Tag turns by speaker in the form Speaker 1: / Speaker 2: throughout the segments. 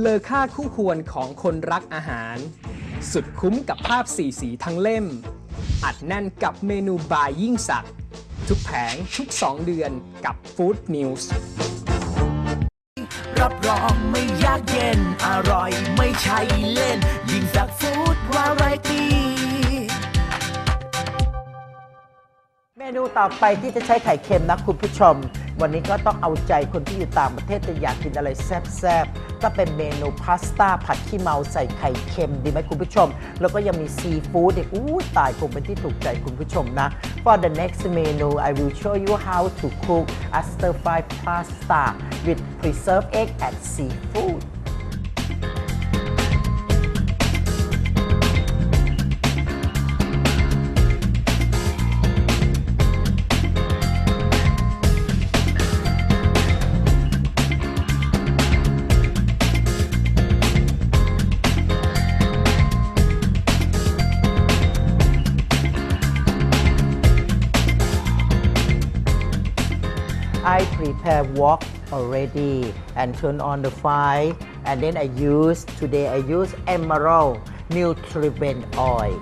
Speaker 1: เลอค่าคู่ควรของคนรักอาหาร สุดคุ้มกับภาพสีสีทั้งเล่ม อัดแน่นกับเมนูบายยิ่งสัก ทุกแผงทุก 2 เดือนกับฟู้ดนิวส์
Speaker 2: รับรองไม่ยากเย็น อร่อยไม่ใช่เล่น ยิ่งสักฟู้ดวาไรตี้
Speaker 3: เมนูต่อไปที่จะใช้ไข่เค็มนะคุณผู้ชม วันนี้ก็ต้องเอาใจคนที่อยู่ต่างประเทศแต่อยากกินอะไรแซ่บๆก็เป็นเมนูพาสต้าผัดขี้เมาใส่ไข่เค็มดีไหมคุณผู้ชม แล้วก็ยังมีซีฟู้ดอีกอู้ตายคงเป็นที่ถูกใจคุณผู้ชมนะ For the next menu I will show you how to cook a stir fry pasta with preserved egg and seafood prepare wok already and turn on the fire and then I use today I use emerald nutrient oil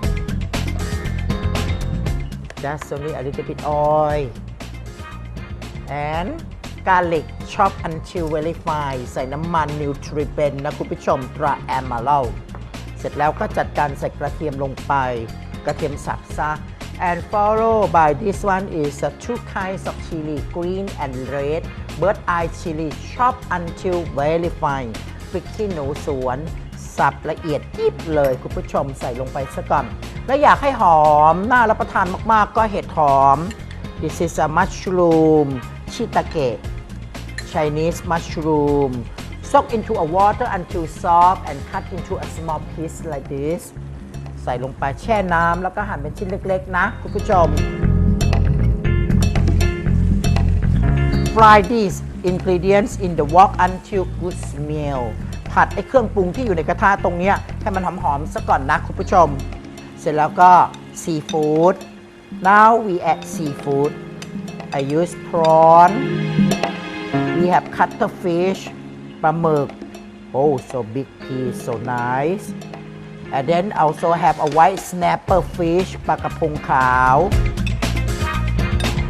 Speaker 3: just only a little bit oil and garlic chop until very fine ใส่น้ำมัน nutrient นะคุณผู้ชมตรา emerald เสร็จแล้วก็จัดการใส่กระเทียมลงไป กระเทียมสับซะ and followed by this one is uh, two kinds of chili green and red bird eye chili chop until very fine พริกขี้หนูสวน สับละเอียดยิบเลยคุณผู้ชมใส่ลงไปซะก่อน แล้วอยากให้หอมน่ารับประทานมาก ๆ ก็เห็ดหอม this is a mushroom ชิตาเกะ Chinese mushroom soak into a water until soft and cut into a small piece like this ใส่ลงไปแช่น้ำแล้วก็หั่นเป็นชิ้นเล็ก ๆ นะคุณผู้ชม Fry these ingredients in the wok until good smell ผัดไอ้เครื่องปรุงที่อยู่ในกระทะตรงเนี้ยให้มันหอมๆซะก่อนนะคุณผู้ชม เสร็จแล้วก็ seafood now we add seafood I use prawn we have cuttlefish ปลาหมึก oh so big piece so nice and then also have a white snapper fish ปลากระพงขาว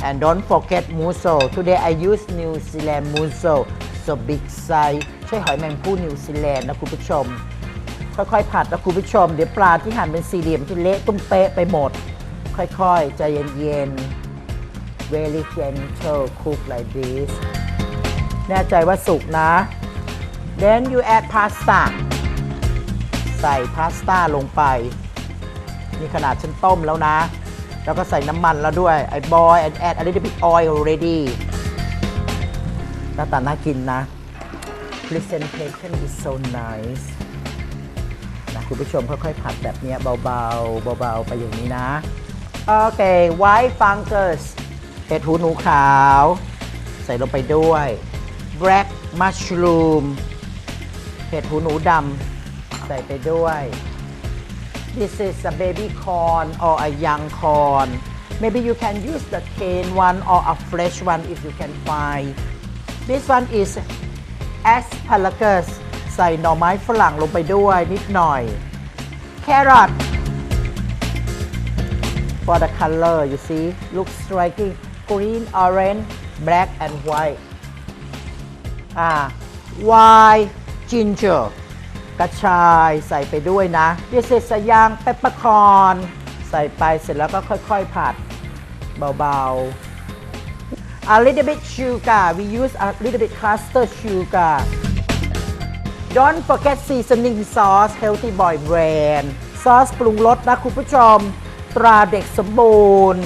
Speaker 3: and don't forget mussel today I use New Zealand mussel so big size ใช่หอยแมงผู้นิวซีแลนด์นะคุณผู้ชม ค่อยๆ ผัดนะคุณผู้ชม เดี๋ยวปลาที่หั่นเป็นสี่เหลี่ยมที่เละตุ้มเป๊ะไปหมด ค่อยๆ ใจเย็นๆ very gentle cook like this แน่ใจว่าสุกนะ then you add pasta ใส่พาสต้าลงไป นี่ขนาดฉันต้มแล้วนะ แล้วก็ใส่น้ำมันแล้วด้วย I boil and add a little bit oil already หน้าตาน่ากินนะ presentation is so nice นะคุณผู้ชมค่อยๆ ผัดแบบเนี้ยเบาๆ เบาๆ ไปอย่างนี้นะ โอเค white fungus เห็ดหูหนูขาว ใส่ลงไปด้วย black mushroom เห็ดหูหนูดำ ส่ไปด้วย This is a baby corn or a young corn. Maybe you can use the cane one or a fresh one if you can find. This one is asparagus ใส่หน่อไม้ฝรั่งลงไปด้วยนิดหน่อย Carrot for the color you see looks striking green orange black and white อ่า white ginger กระชายใส่ไปด้วยนะ This is a young peppercorn ใส่ไปเสร็จแล้วก็ค่อยๆผัดเบาๆ A little bit sugar we use a little bit cluster sugar Don't forget seasoning sauce Healthy Boy Brand ซอสปรุงรสนะคุณผู้ชม ตราเด็กสมบูรณ์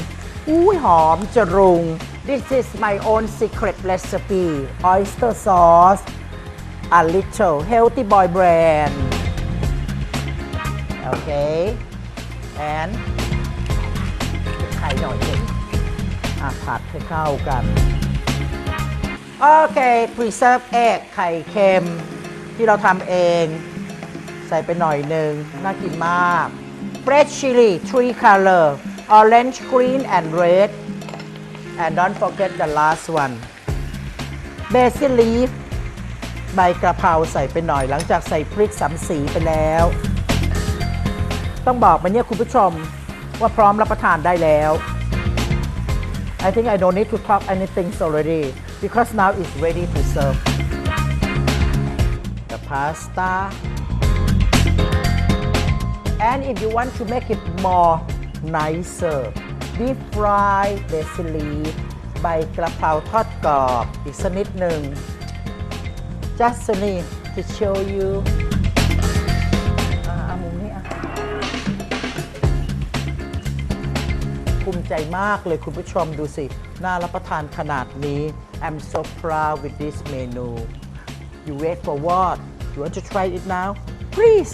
Speaker 3: อุ้ยหอมจรุง This is my own secret recipe oyster sauce a little healthy boy brand okay and ไข่หน่อยหนึงอะผัดให้เข้ากัน โอเค preserve egg ไข่เค็ม ที่เราทำเอง ใส่ไปหน่อยหนึ่งน่ากินมาก fresh chili three color orange green and red and don't forget the last one basil leaf ใบกระเพราใส่ไปหน่อยหลังจากใส่พริกสามสีไปแล้ว ต้องบอกมาเนี่ยคุณผู้ชมว่าพร้อมรับประทานได้แล้ว I think I don't need to talk anything already because now it's ready to serve the pasta and if you want to make it more nicer deep fry basil leaf ใบกระเพราทอดกรอบอีกสักนิดหนึ่ง just so need to show you อ่าเอามุมนี้อะภูมิใจมากเลยคุณผู้ชมดูสิ น่ารับประทานขนาดนี้ I'm so proud with this menu you wait for what you want to try it now please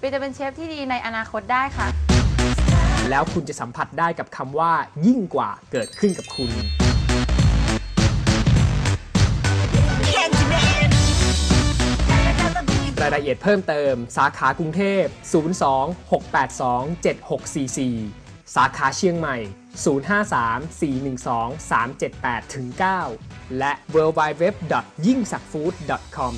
Speaker 4: ปีจะเป็นเชฟที่ดีในอนาคตได้ค่ะ
Speaker 1: แล้วคุณจะสัมผัสได้กับคำว่า ยิ่งกว่าเกิดขึ้นกับคุณ รายละเอียดเพิ่มเติม สาขากรุงเทพ 02-682-7644 สาขาเชียงใหม่ 053-412-378-9 และ w w w y i n g s a k f o o d c o m